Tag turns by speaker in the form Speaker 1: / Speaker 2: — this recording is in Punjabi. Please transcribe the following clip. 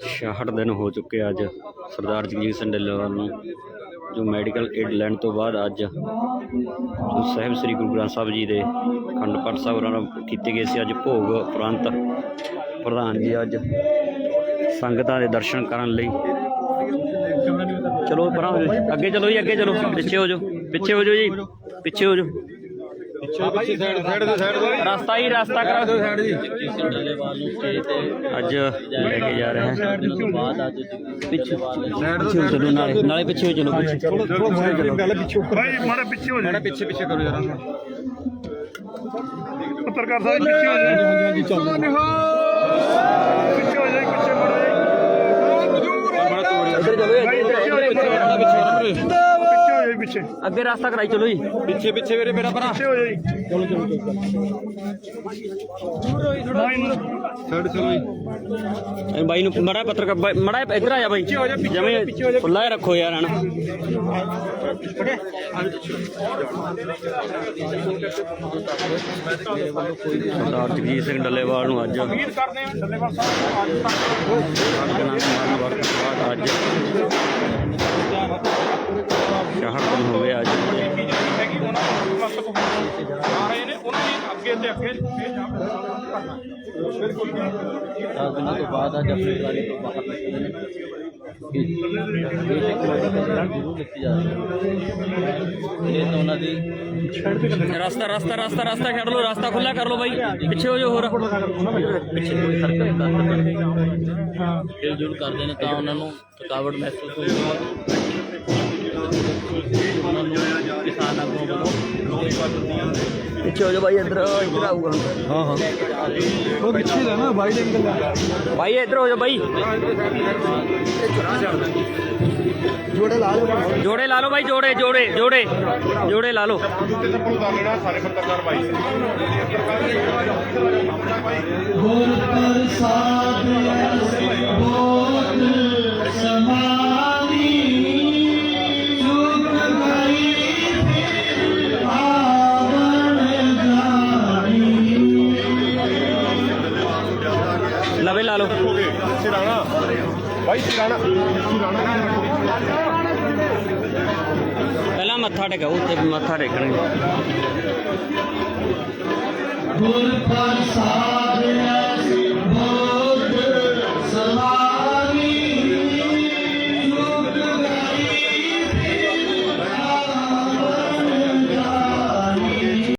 Speaker 1: ਛਾਹਠ ਦਿਨ ਹੋ ਚੁੱਕੇ ਅੱਜ ਸਰਦਾਰ ਜਗਜੀਤ ਸਿੰਘ ਢਿੱਲੋਂ ਨੂੰ, ਜੋ ਮੈਡੀਕਲ ਏਡ ਲੈਣ ਤੋਂ ਬਾਅਦ ਅੱਜ ਜੋ ਸਾਹਿਬ ਸ੍ਰੀ ਗੁਰੂ ਗ੍ਰੰਥ ਸਾਹਿਬ ਜੀ ਦੇ ਖੰਡ ਪਾਠ ਸਾਹਿਬ ਉਹਨਾਂ ਕੀਤੇ ਗਏ ਸੀ, ਅੱਜ ਭੋਗ ਉਪਰੰਤ ਪ੍ਰਧਾਨ ਜੀ ਅੱਜ ਸੰਗਤਾਂ ਦੇ ਦਰਸ਼ਨ ਕਰਨ ਲਈ। ਚਲੋ ਪਰਾਂ ਅੱਗੇ ਚਲੋ ਜੀ, ਅੱਗੇ ਚਲੋ, ਪਿੱਛੇ ਹੋ ਜਾਓ, ਪਿੱਛੇ ਹੋ ਜਾਓ ਜੀ, ਪਿੱਛੇ ਹੋ ਜਾਓ। ਰਸਤਾ ਹੀ ਰਸਤਾ ਕਰਾ ਦਿਓ
Speaker 2: ਸਾਈਡ ਜੀ।
Speaker 1: ਅੱਜ ਲੈ ਕੇ ਜਾ ਰਹੇ ਹਾਂ। ਪਿੱਛੇ
Speaker 2: ਸਾਈਡ
Speaker 1: ਪਿੱਛੇ ਹੋ ਚਲੋ ਨਾਲੇ ਨਾਲੇ ਪਿੱਛੇ ਚਲੋ ਪਿੱਛੇ।
Speaker 2: ਪਿੱਛੇ
Speaker 3: ਭਾਈ ਮਾੜਾ ਪਿੱਛੇ ਹੋ
Speaker 2: ਮਾੜਾ
Speaker 3: ਜਾਓ
Speaker 2: ਪਿੱਛੇ ਪਿੱਛੇ ਕਰੋ ਜਰਾ।
Speaker 3: ਪੱਤਰਕਾਰ ਸਾਹਿਬ ਪਿੱਛੇ ਹੋ ਜਾਓ।
Speaker 2: ਹਾਂਜੀ ਚੱਲ।
Speaker 3: ਪਿੱਛੇ ਹੋ ਜਾਓ ਪਿੱਛੇ ਮੁੜੋ।
Speaker 1: ਇੱਧਰ ਚਲੋ
Speaker 3: ਭਾਈ
Speaker 1: ਇੱਧਰ
Speaker 3: ਪਿੱਛੇ ਹੋ ਜਾਓ ਪਿੱਛੇ ਹੋ
Speaker 2: ਪਿੱਛੇ
Speaker 3: ਜਾਓ ਪਿੱਛੇ।
Speaker 1: ਅੱਗੇ ਰਸਤਾ ਕਰਾਈ ਚਲੋ ਜੀ।
Speaker 2: ਪਿੱਛੇ ਪਿੱਛੇ ਵੀਰੇ ਮੇਰਾ ਭਰਾ।
Speaker 3: ਪਿੱਛੇ ਹੋ ਜਾਓ ਜੀ। ਚਲੋ ਚਲੋ
Speaker 2: ਸਾਈਡ ਚਲੋ ਜੀ।
Speaker 1: ਇਹ ਬਾਈ ਨੂੰ ਮੜਾ ਬਾਈ- ਮੜਾ ਇੱਧਰ ਆ ਜਾ ਬਾਈ। ਜਿਵੇਂ ਖੁੱਲਾ ਹੀ ਰੱਖੋ ਯਾਰ ਹਨਾ। ਸਰਦਾਰ ਜਗਜੀਤ ਸਿੰਘ ਡੱਲੇਵਾਲ ਨੂੰ ਅੱਜ।
Speaker 3: ਉਮੀਦ ਕਰਦੇ ਹਾਂ ਡੱਲੇਵਾਲ ਸਾਹਿਬ ਅੱਜ ਤੱਕ।
Speaker 1: ਅੱਜ। ਸ਼ਹਿਰ ਦਿਨ ਹੋ ਗਿਆ ਅੱਜ।
Speaker 3: ਜਿਹੜੀ ਹੈਗੀ ਉਹਨਾਂ ਨੂੰ ਪਹੁੰਚਾ ਆ ਰਹੇ ਨੇ ਉਹਨਾਂ ਦੀ ਅੱਗੇ ਤੇ ਅੱਗੇ ਫੇਰ ਜਾ ਕਰਨਾ
Speaker 4: ਦਸ ਦਿਨਾਂ ਤੋਂ ਬਾਅਦ ਅੱਜ ਆਪਣੀ ਟਰਾਲੀ ਤੋਂ ਬਾਹਰ ਨਿਕਲੇ ਨੇ ਕਿ ਬੇਸ਼ੱਕ ਮੈਡੀਕਲ ਜ਼ਰੂਰ ਲਿਖੀ ਜਾ ਰਹੀ ਹੈ। ਇਹ ਤਾਂ ਉਹਨਾਂ ਦੀ
Speaker 1: ਰਸਤਾ ਰਸਤਾ ਰਸਤਾ ਰਸਤਾ ਛੱਡ ਲਓ ਰਸਤਾ ਖੁੱਲਾ ਕਰ ਲਓ ਬਾਈ। ਪਿੱਛੇ ਹੋ ਜਾਓ ਹੋਰ।
Speaker 4: ਪਿੱਛੇ ਕੋਈ ਹਰਕਤ ਕਰਦੇ ਹਾਂ ਦਿਲ ਜੁਲ ਕਰਦੇ ਨੇ ਤਾਂ ਉਹਨਾਂ ਨੂੰ ਥਕਾਵਟ ਮਹਿਸੂਸ ਹੁੰਦੀ ਹੈ ਉਹਨਾਂ ਨੂੰ ਕਿਸਾਨ ਆਗੂਆਂ ਵੱਲੋਂ
Speaker 1: ਪਿੱਛੇ ਹੋ ਜਾਓ ਬਾਈ ਇੱਧਰ ਇੱਧਰ ਆਊਗਾ।
Speaker 2: ਹਾਂ ਹਾਂ। ਉਹ ਪਿੱਛੇ ਦਾ ਨਾ ਵਾਈਡ ਐਂਗਲ
Speaker 1: ਬਾਈ ਇੱਧਰ ਹੋ ਜਾਓ ਬਾਈ।
Speaker 2: ਜੋੜੇ ਲਾ ਲਓ।
Speaker 1: ਜੋੜੇ ਲਾ ਲਓ ਬਾਈ ਜੋੜੇ ਜੋੜੇ ਜੋੜੇ ਜੋੜੇ ਲਾ ਲਓ।
Speaker 3: ਸਾਰੇ ਪੱਤਰਕਾਰ ਭਾਈ
Speaker 1: ਲਾ ਲਓ।
Speaker 3: ਸਿਰਾਣਾ ਭਾਈ ਸਿਰਾਣਾ ਸਿਰਾਣਾ
Speaker 1: ਪਹਿਲਾਂ ਮੱਥਾ ਟੇਕੋ ਉੱਤੇ ਮੱਥਾ ਟੇਕਣਗੇ।
Speaker 5: ਗੁਰ ਪ੍ਰਸਾਦ